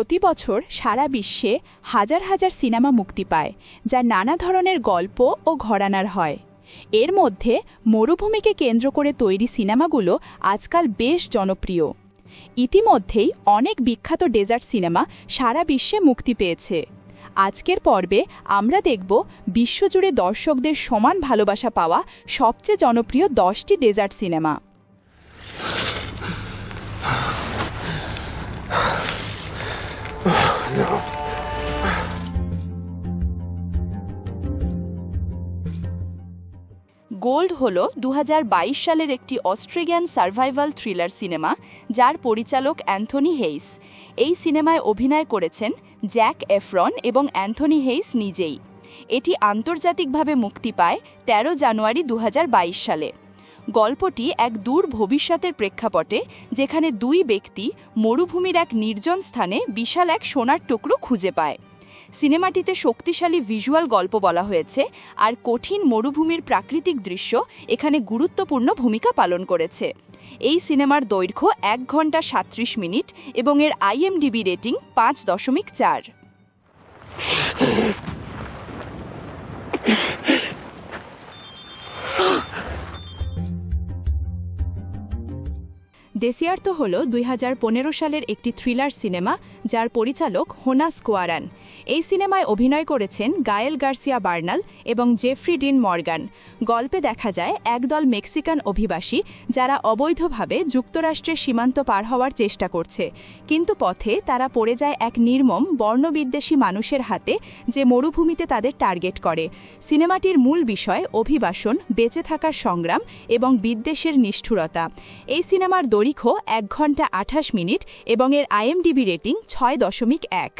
প্রতি বছর সারা বিশ্বে হাজার হাজার সিনেমা মুক্তি পায়, যা নানা ধরনের গল্প ও ঘরানার হয়। এর মধ্যে মরুভূমিকে কেন্দ্র করে তৈরি সিনেমাগুলো আজকাল বেশ জনপ্রিয়। ইতিমধ্যেই অনেক বিখ্যাত ডেজার্ট সিনেমা সারা বিশ্বে মুক্তি পেয়েছে। আজকের পর্বে আমরা দেখব বিশ্বজুড়ে দর্শকদের সমান ভালোবাসা পাওয়া সবচেয়ে জনপ্রিয় দশটি ডেজার্ট সিনেমা। গোল্ড হল দু হাজার বাইশ সালের একটি অস্ট্রেলিয়ান সার্ভাইভাল থ্রিলার সিনেমা, যার পরিচালক অ্যান্থনি হেইস। এই সিনেমায় অভিনয় করেছেন জ্যাক এফরন এবং অ্যান্থনি হেইস নিজেই। এটি আন্তর্জাতিকভাবে মুক্তি পায় ১৩ জানুয়ারি দু হাজার বাইশ সালে। গল্পটি এক দূর ভবিষ্যতের প্রেক্ষাপটে, যেখানে দুই ব্যক্তি মরুভূমির এক নির্জন স্থানে বিশাল এক সোনার টুকরো খুঁজে পায়। সিনেমাটিতে শক্তিশালী ভিজুয়াল গল্প বলা হয়েছে আর কঠিন মরুভূমির প্রাকৃতিক দৃশ্য এখানে গুরুত্বপূর্ণ ভূমিকা পালন করেছে। এই সিনেমার দৈর্ঘ্য এক ঘণ্টা সাত্রিশ মিনিট এবং এর আইএমডিবি রেটিং পাঁচ দশমিক চার। দেসিয়ার্ত হল দুই হাজার পনেরো সালের একটি থ্রিলার সিনেমা, যার পরিচালক হোনাস কোয়ারান এই সিনেমায় অভিনয় করেছেন গায়েল গার্সিয়া বার্নাল এবং জেফ্রি ডিন মর্গান। গল্পে দেখা যায়, একদল মেক্সিকান অভিবাসী, যারা অবৈধভাবে যুক্তরাষ্ট্রের সীমান্ত পার হওয়ার চেষ্টা করছে। কিন্তু পথে তারা পড়ে যায় এক নির্মম, বর্ণবিদ্বেষী মানুষের হাতে, যে মরুভূমিতে তাদের টার্গেট করে। সিনেমাটির মূল বিষয় অভিবাসন, বেঁচে থাকার সংগ্রাম এবং বিদ্বেষের নিষ্ঠুরতা। এই সিনেমার দৈর্ঘ্য এক ঘণ্টা আঠাশ মিনিট এবং এর আইএমডিবি রেটিং ছয় দশমিক এক।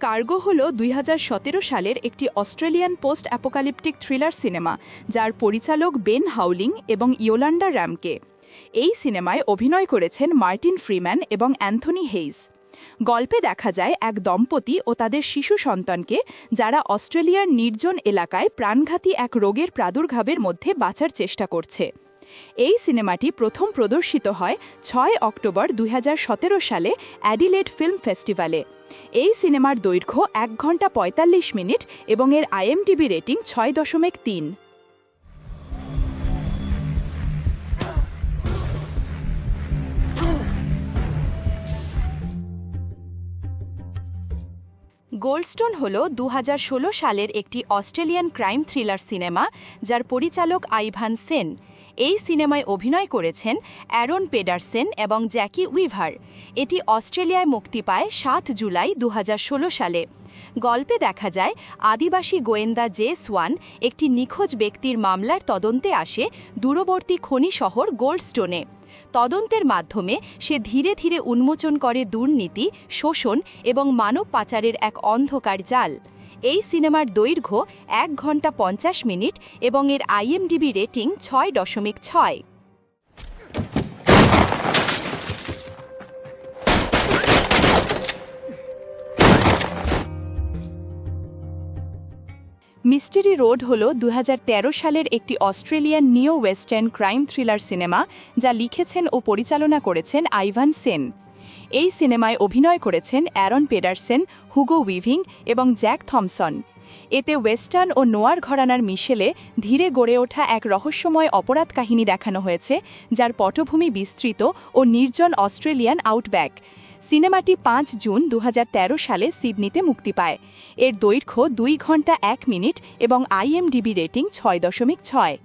কার্গো হল দুই হাজার সতেরো সালের একটি Australian post apocalyptic thriller cinema, যার পরিচালক বেন হাউলিং এবং ইয়োলান্ডা র্যামকে এই সিনেমায় অভিনয় করেছেন মার্টিন ফ্রিম্যান এবং অ্যান্থনি হেইজ গল্পে দেখা যায় এক দম্পতি ও তাদের শিশু সন্তানকে, যারা অস্ট্রেলিয়ার নির্জন এলাকায় প্রাণঘাতী এক রোগের প্রাদুর্ভাবের মধ্যে বাঁচার চেষ্টা করছে। এই সিনেমাটি প্রথম প্রদর্শিত হয় ছয় অক্টোবর দুই হাজার সতেরো সালে অ্যাডিলেড ফিল্ম ফেস্টিভ্যালে। এই সিনেমার দৈর্ঘ্য এক ঘণ্টা ৪৫ মিনিট এবং এর আইএমটিবি রেটিং ছয় দশমিক তিন। গোল্ডস্টোন হল দুহাজার ষোলো সালের একটি অস্ট্রেলিয়ান ক্রাইম থ্রিলার সিনেমা, যার পরিচালক আইভান সেন। এই সিনেমায় অভিনয় করেছেন অ্যারন পেডারসেন এবং জ্যাকি উইভার। এটি অস্ট্রেলিয়ায় মুক্তি পায় সাত জুলাই দু হাজার ষোলো সালে। গল্পে দেখা যায়, আদিবাসী গোয়েন্দা জে সোয়ান একটি নিখোঁজ ব্যক্তির মামলার তদন্তে আসে দূরবর্তী খনি শহর গোল্ডস্টোনে। তদন্তের মাধ্যমে সে ধীরে ধীরে উন্মোচন করে দুর্নীতি, শোষণ এবং মানব পাচারের এক অন্ধকার জাল। এই সিনেমার দৈর্ঘ্য এক ঘণ্টা পঞ্চাশ মিনিট এবং এর আইএমডিবি রেটিং ছয় দশমিক ছয়। মিস্টেরি রোড হল দু হাজার তেরো সালের একটি অস্ট্রেলিয়ান নিও ওয়েস্টার্ন ক্রাইম থ্রিলার সিনেমা, যা লিখেছেন ও পরিচালনা করেছেন আইভান সেন। এই সিনেমায় অভিনয় করেছেন অ্যারন পেডারসেন, হুগো উইভিং এবং জ্যাক থমসন। এতে ওয়েস্টার্ন ও নোয়ার ঘরানার মিশেলে ধীরে গড়ে ওঠা এক রহস্যময় অপরাধ কাহিনী দেখানো হয়েছে, যার পটভূমি বিস্তৃত ও নির্জন অস্ট্রেলিয়ান আউটব্যাক। সিনেমাটি পাঁচ জুন দু হাজার তেরো সালে সিডনিতে মুক্তি পায়। এর দৈর্ঘ্য দুই ঘণ্টা এক মিনিট এবং আইএমডিবি রেটিং ছয় দশমিক ছয়।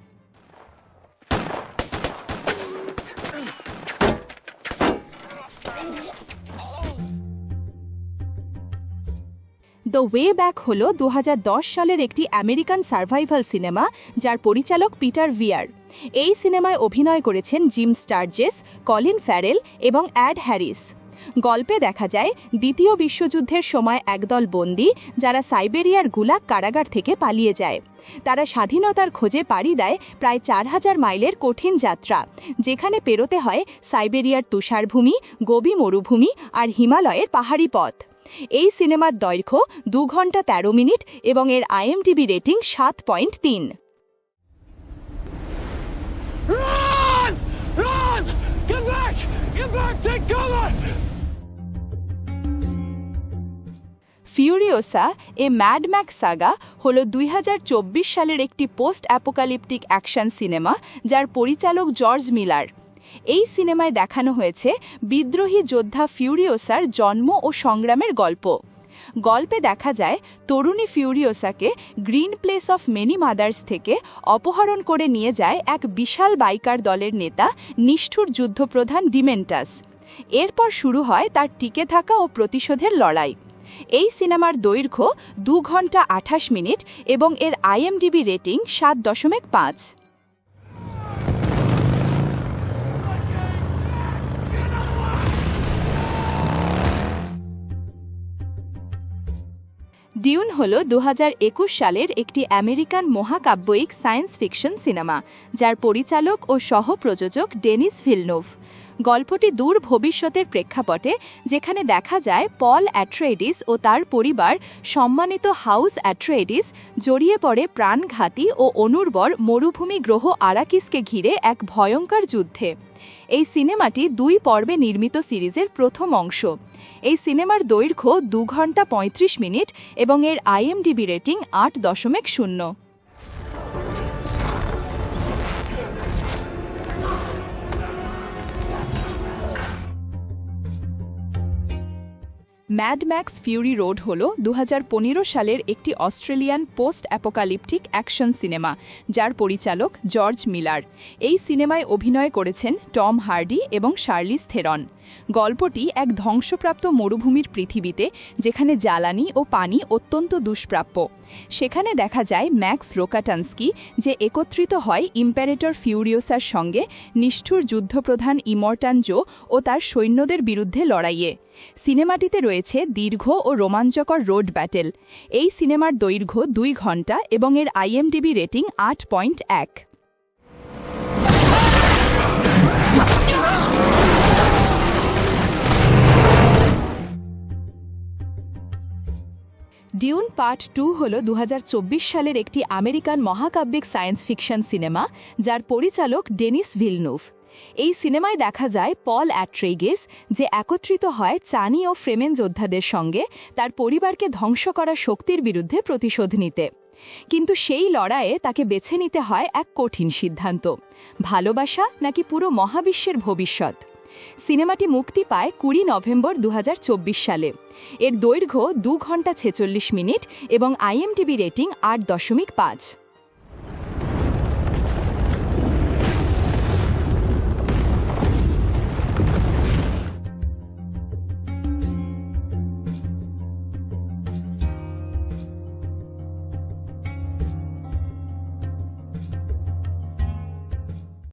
দ্য ওয়ে ব্যাক হল দু হাজার দশ সালের একটি আমেরিকান সার্ভাইভাল সিনেমা, যার পরিচালক পিটার ভিয়ার। এই সিনেমায় অভিনয় করেছেন জিম স্টারজেস, কলিন ফ্যারেল এবং অ্যাড হ্যারিস। গল্পে দেখা যায়, দ্বিতীয় বিশ্বযুদ্ধের সময় একদল বন্দী, যারা সাইবেরিয়ার গুলাক কারাগার থেকে পালিয়ে যায়। তারা স্বাধীনতার খোঁজে পাড়ি দেয় প্রায় চার হাজার মাইলের কঠিন যাত্রা, যেখানে পেরোতে হয় সাইবেরিয়ার তুষারভূমি, গবি মরুভূমি আর হিমালয়ের পাহাড়ি পথ। এই সিনেমার দৈর্ঘ্য দু ঘণ্টা তেরো মিনিট এবং এর আইএমডিবি রেটিং সাত পয়েন্ট তিন! Furiosa a Mad Max saga হল দুই হাজার চব্বিশ সালের একটি পোস্ট অ্যাপোকালিপটিক অ্যাকশন সিনেমা যার পরিচালক জর্জ মিলার এই সিনেমায় দেখানো হয়েছে বিদ্রোহী যোদ্ধা ফিউরিওসার জন্ম ও সংগ্রামের গল্প। গল্পে দেখা যায়, তরুণী ফিউরিওসাকে Green Place of Many Mothers থেকে অপহরণ করে নিয়ে যায় এক বিশাল বাইকার দলের নেতা, নিষ্ঠুর যুদ্ধপ্রধান ডিমেন্টাস। এরপর শুরু হয় তার টিকে থাকা ও প্রতিশোধের লড়াই। এই সিনেমার দৈর্ঘ্য দু ঘণ্টা আঠাশ মিনিট এবং এর আইএমডিবি রেটিং সাত দশমিক পাঁচ। ডিউন হল দু হাজার একুশ সালের একটি আমেরিকান মহাকাব্যিক সায়েন্স ফিকশন সিনেমা, যার পরিচালক ও সহ-প্রযোজক ডেনিস ভিলনোভ। গল্পটি দূর ভবিষ্যতের প্রেক্ষাপটে, যেখানে দেখা যায় পল অ্যাট্রেডিস ও তার পরিবার সম্মানিত হাউস অ্যাট্রেডিস জড়িয়ে পড়ে প্রাণঘাতী ও অনুর্বর মরুভূমি গ্রহ আরাকিসকে ঘিরে এক ভয়ঙ্কর যুদ্ধে। এই সিনেমাটি দুই পর্বে নির্মিত সিরিজের প্রথম অংশ। এই সিনেমার দৈর্ঘ্য দু ঘণ্টা পঁয়ত্রিশ মিনিট এবং এর আইএমডিবি রেটিং আট দশমিক শূন্য। ম্যাড ম্যাক্স ফিউরি রোড হল দু হাজার পনেরো সালের একটি Australian post apocalyptic action cinema যার পরিচালক জর্জ মিলার এই সিনেমায় অভিনয় করেছেন টম হার্ডি এবং শার্লিস থেরন গল্পটি এক ধ্বংসপ্রাপ্ত মরুভূমির পৃথিবীতে, যেখানে জ্বালানি ও পানি অত্যন্ত দুষ্প্রাপ্য। সেখানে দেখা যায় ম্যাক্স রোকাটান্সকি যে একত্রিত হয় ইম্প্যারেটর ফিউরিওসার সঙ্গে, নিষ্ঠুর যুদ্ধপ্রধান ইমর্টান জো ও তার সৈন্যদের বিরুদ্ধে লড়াইয়ে। সিনেমাটিতে রয়েছে দীর্ঘ ও রোমাঞ্চকর রোড ব্যাটেল। এই সিনেমার দৈর্ঘ্য দুই ঘণ্টা এবং এর আইএমডিবি রেটিং আট পয়েন্ট এক। ডিউন পার্ট টু হল দু হাজার চব্বিশ সালের একটি আমেরিকান মহাকাব্যিক সায়েন্স ফিকশন সিনেমা, যার পরিচালক ডেনিস ভিলনুভ। এই সিনেমায় দেখা যায় পল অ্যাট্রেগেস, যে একত্রিত হয় চানি ও ফ্রেমেন যোদ্ধাদের সঙ্গে, তার পরিবারকে ধ্বংস করা শক্তির বিরুদ্ধে প্রতিশোধ নিতে। কিন্তু সেই লড়াইয়ে তাকে বেছে নিতে হয় এক কঠিন সিদ্ধান্ত। ভালোবাসা নাকি পুরো মহাবিশ্বের ভবিষ্যৎ? সিনেমাটি মুক্তি পায় কুড়ি নভেম্বর দু হাজার চব্বিশ সালে। এর দৈর্ঘ্য দু ঘণ্টা ছেচল্লিশ মিনিট এবং আইএমটিবি রেটিং আট দশমিক পাঁচ।